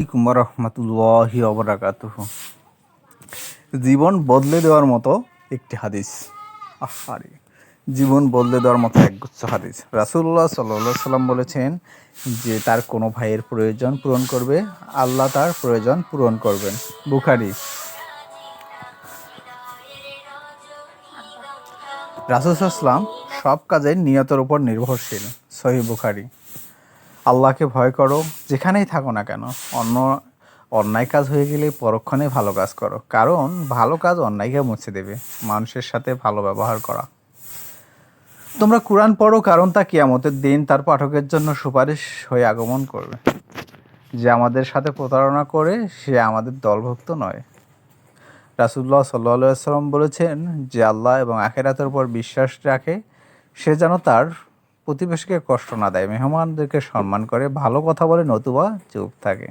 আলাইকুম রহমতুল্লাহি অবরাকাতুহ জীবন বদলে দেওয়ার মতো একটি হাদিস। আহারে, জীবন বদলে দেওয়ার মতো একগুচ্ছ হাদিস। রাসুল্লাহ সাল্লাহ সাল্লাম বলেছেন যে, তার কোনো ভাইয়ের প্রয়োজন পূরণ করবে, আল্লাহ তার প্রয়োজন পূরণ করবেন। বুখারি। রাসুসাল্লাম সব কাজে নিয়তের উপর নির্ভরশীল। সহি বুখারি। আল্লাহকে ভয় করো, যেখানেই থাকো না কেন। অন্য অন্যায় কাজ হয়ে গেলে পরক্ষণে ভালো কাজ করো। কারণ ভালো কাজ অন্যায়কে মুছে দেবে। মানুষের সাথে ভালো ব্যবহার করা। তোমরা কোরআন পড়ো, কারণ তা কিয়ামতের দিন তার পাঠকের জন্য সুপারিশ হয়ে আগমন করবে। যে আমাদের সাথে প্রতারণা করে, সে আমাদের দলভুক্ত নয়। রাসুল্লাহ সাল্লাহ সাল্লাম বলেছেন যে, আল্লাহ এবং আখেরাতের উপর বিশ্বাস রাখে, সে যেন তার প্রতিবেশীকে কষ্ট না দেয়, মেহমানদেরকে সম্মান করে, ভালো কথা বলে নতুবা চুপ থাকে।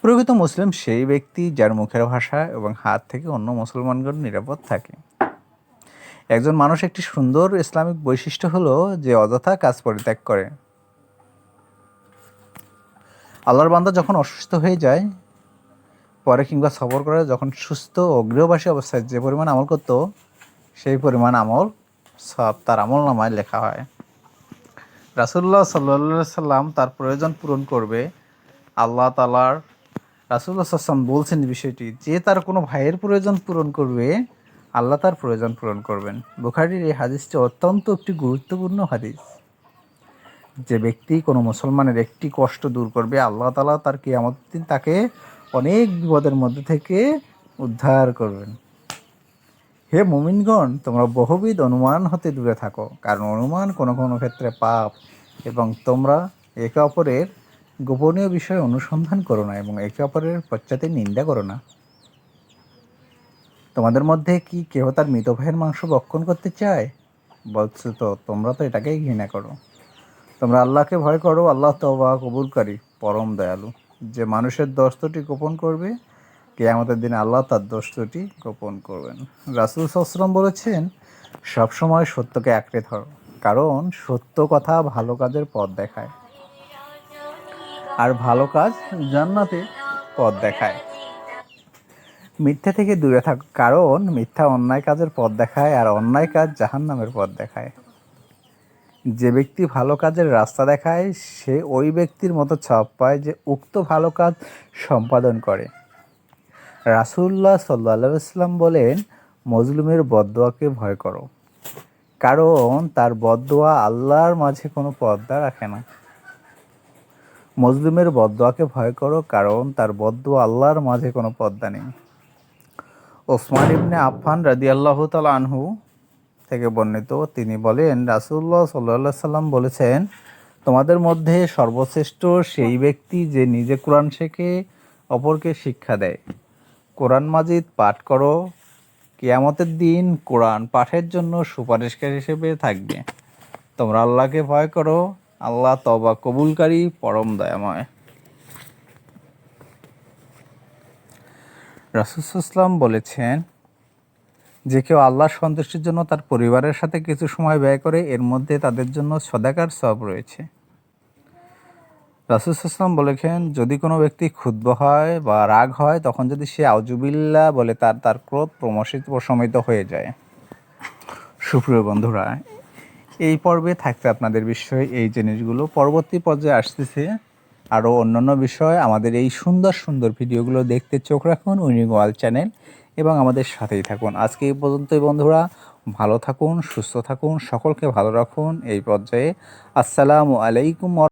প্রকৃত মুসলিম সেই ব্যক্তি যার মুখের ভাষা এবং হাত থেকে অন্য মুসলমানগণ নিরাপদ থাকে। একজন মানুষ একটি সুন্দর ইসলামিক বৈশিষ্ট্য হলো যে অযথা কাজ পরিত্যাগ করে। আল্লাহর বান্দা যখন অসুস্থ হয়ে যায়, পরে কিংবা সফর করে, যখন সুস্থ ও গৃহবাসী অবস্থায় যে পরিমাণ আমল করতো, সেই পরিমাণ আমল সব তার আমল নামায় লেখা হয়। রাসুল্লাহ সাল্লা সাল্লাম তার প্রয়োজন পূরণ করবে। আল্লাহ তালার রাসুল্লাহ সাল্লাম বলছেন বিষয়টি, যে তার কোনো ভাইয়ের প্রয়োজন পূরণ করবে, আল্লাহ তার প্রয়োজন পূরণ করবেন। বুখারির এই হাদিসটি অত্যন্ত একটি গুরুত্বপূর্ণ হাদিস। যে ব্যক্তি কোনো মুসলমানের একটি কষ্ট দূর করবে, আল্লাহ তালা তার কিয়ামত দিন তাকে অনেক বিপদের মধ্যে থেকে উদ্ধার করবেন। হে মুমিনগণ, তোমরা বহুবিধ অনুমান হতে দূরে থাকো, কারণ অনুমান কোনো কোনো ক্ষেত্রে পাপ এবং তোমরা একে অপরের গোপনীয় বিষয়ে অনুসন্ধান করো না এবং একে অপরের পশ্চাতে নিন্দা করো না। তোমাদের মধ্যে কি কেউ তার মৃত ভাইয়ের মাংস বক্ষণ করতে চায়? বলছো তো, তোমরা তো এটাকেই ঘৃণা করো। তোমরা আল্লাহকে ভয় করো, আল্লাহ তবা কবুলকারী, পরম দয়ালু। যে মানুষের দস্তটি গোপন করবে কে আমাদের দিনে আল্লাহ তার দোষটি গোপন করবেন। রাসুল সসলাম বলেছেন, সবসময় সত্যকে আঁকড়ে ধরো, কারণ সত্য কথা ভালো কাজের পথ দেখায় আর ভালো কাজ জান্নাতে পথ দেখায়। মিথ্যা থেকে দূরে থাক, কারণ মিথ্যা অন্যায় কাজের পথ দেখায় আর অন্যায় কাজ জাহান নামের পথ দেখায়। যে ব্যক্তি ভালো কাজের রাস্তা দেখায়, সে ওই ব্যক্তির মতো ছাপ পায় যে উক্ত ভালো কাজ সম্পাদন করে। রাসুল্লাহ সাল্লা সাল্লাম বলেন, মজলুমের বদোয়াকে ভয় করো। কারণ তার বদোয়া আল্লাহর মাঝে কোনো পর্দা রাখে না। মজলুমের বদোয়াকে ভয় করো কারণ তার বদোয়া আল্লাহর মাঝে কোনো পর্দা নেই। ওসমান ইবনে আফফান রাদি আল্লাহ আনহু থেকে বর্ণিত, তিনি বলেন রাসুল্লাহ সাল্লা সাল্লাম বলেছেন, তোমাদের মধ্যে সর্বশ্রেষ্ঠ সেই ব্যক্তি যে নিজে কোরআন শেখে, অপরকে শিক্ষা দেয়। কোরআন মাজিদ পাঠ করো। কেয়ামতের দিন কোরআন পাঠের জন্য সুপারিশকারী হিসেবে থাকবে। তোমরা আল্লাহকে ভয় করো। আল্লাহ তবা কবুলকারী, পরম দয়াময়। রাসুসাল্লাম বলেছেন, যে কেউ আল্লাহর সন্তুষ্টির জন্য তার পরিবারের সাথে কিছু সময় ব্যয় করে, এর মধ্যে তাদের জন্য সদাকার সব রয়েছে। রাসুসাল্লাম বলেছেন, যদি কোনো ব্যক্তি ক্ষুদ্র হয় বা রাগ হয়, তখন যদি সে আউজুবিল্লা বলে, তার তার ক্রোধ প্রমোশিত, প্রশমিত হয়ে যায়। সুপ্রিয় বন্ধুরা, এই পর্বে থাকতে আপনাদের বিষয়ে এই জিনিসগুলো। পরবর্তী পর্যায়ে আসতেছে আরও অন্যান্য বিষয়। আমাদের এই সুন্দর সুন্দর ভিডিওগুলো দেখতে চোখ রাখুন উইনিং ওয়াল চ্যানেল এবং আমাদের সাথেই থাকুন। আজকে এই পর্যন্তই বন্ধুরা। ভালো থাকুন, সুস্থ থাকুন, সকলকে ভালো রাখুন। এই পর্যায়ে আসসালামু আলাইকুম